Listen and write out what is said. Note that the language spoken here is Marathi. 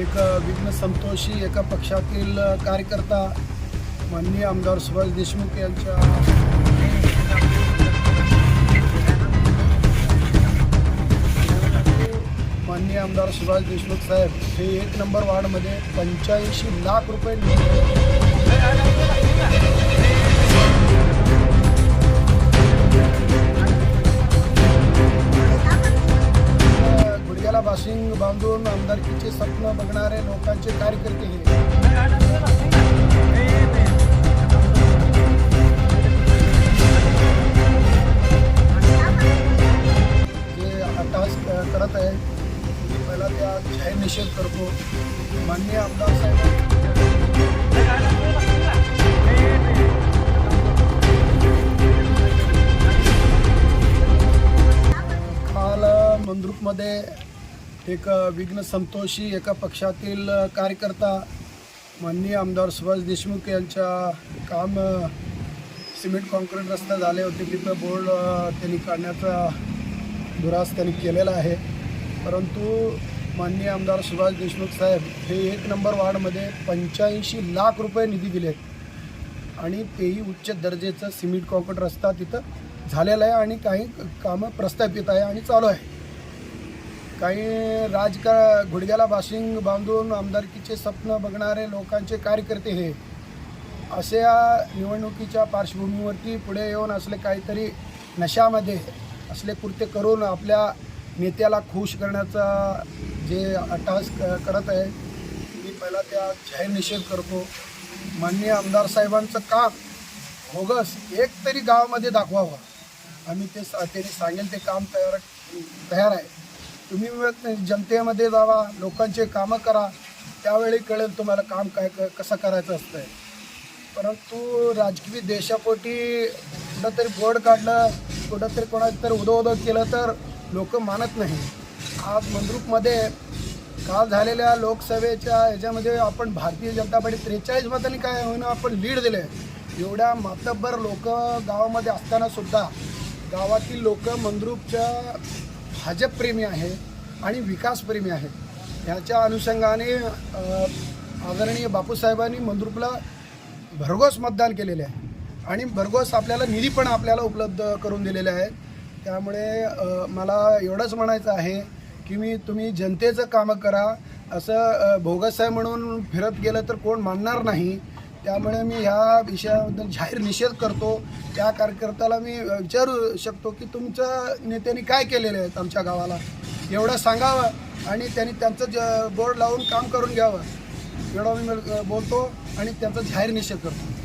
एक विघ्न संतोषी एका पक्षातील कार्यकर्ता माननीय आमदार सुभाष देशमुख यांच्या माननीय आमदार सुभाष देशमुख साहेब हे एक नंबर वार्डमध्ये पंच्याऐंशी लाख रुपये गुडघ्याला बाशिंग बांधून आमदारकीचे स्वप्न बघणारे लोकांचे कार्यकर्ते हे. जे करत आहे मी पहिला त्या जाहीर निषेध करतो. माननीय आमदार साहेब काल मंद्रुपमध्ये एक विघ्न संतोषी एका पक्षातील कार्यकर्ता माननीय आमदार सुभाष देशमुख यांच्या काम सिमेंट कॉन्क्रीट रस्ता झाले होते. तिथं बोर्ड त्यांनी काढण्याचा दुरास त्यांनी केलेला आहे. परंतु माननीय आमदार सुभाष देशमुख साहेब हे एक नंबर वार्डमध्ये पंच्याऐंशी लाख रुपये निधी दिलेत. आणि तेही उच्च दर्जेचं सिमेंट कॉन्क्रीट रस्ता तिथं झालेला आहे आणि काही कामं प्रस्थापित आहे आणि चालू आहे. काही राजका गुडघ्याला बाशिंग बांधून आमदारकीचे स्वप्न बघणारे लोकांचे कार्यकर्ते हे अशा निवडणुकीच्या पार्श्वभूमीवरती पुढे येऊन असले काहीतरी नशामध्ये असले कृत्य करून आपल्या नेत्याला खुश करण्याचा जे अट्टहास क- करत आहे मी पहिला त्या जाहीर निषेध करतो. माननीय आमदार साहेबांचं काम बोगस एक तरी गावामध्ये दाखवावं. आम्ही ते सा- त्यांनी सांगेल ते काम तयार तयार आहे. तुम्ही जनतेमध्ये जावा लोकांचे कामं करा त्यावेळी कळेल तुम्हाला काम काय क- कसं करायचं असतंय. परंतु राजकीय देशापोटी कुठंतरी बोर्ड काढलं कुठंतरी कोणाचं तर उदो उदो केलं तर लोक मानत नाही. आज मंद्रुपमध्ये काल झालेल्या लोकसभेच्या ह्याच्यामध्ये आपण भारतीय जनता पार्टी त्रेचाळीस मतांनी काय होईना आपण लीड दिले. एवढ्या मातब्बर लोक गावामध्ये असताना सुद्धा गावातील लोक मंद्रुपच्या भाजपप्रेमी आहे आणि विकासप्रेमी आहेत ह्याच्या अनुषंगाने आदरणीय बापूसाहेबांनी मंद्रुपला भरघोस मतदान केलेले आहे. आणि भरघोस आपल्याला निधी पण आपल्याला उपलब्ध करून दिलेले आहे त्यामुळे मला एवढंच म्हणायचं आहे की मी तुम्ही जनतेचं कामं करा. असं अ, आहे म्हणून फिरत गेलं तर कोण मानणार नाही. त्यामुळे मी ह्या विषयाबद्दल जाहीर निषेध करतो. त्या कार्यकर्त्याला मी विचारू शकतो की तुमच्या नेत्यांनी काय केलेले आहेत आमच्या गावाला? एवढं सांगावं आणि त्यांनी त्यांचं ज बोर्ड लावून काम करून घ्यावं. एवढं मी बोलतो आणि त्यांचा जाहीर निषेध करतो.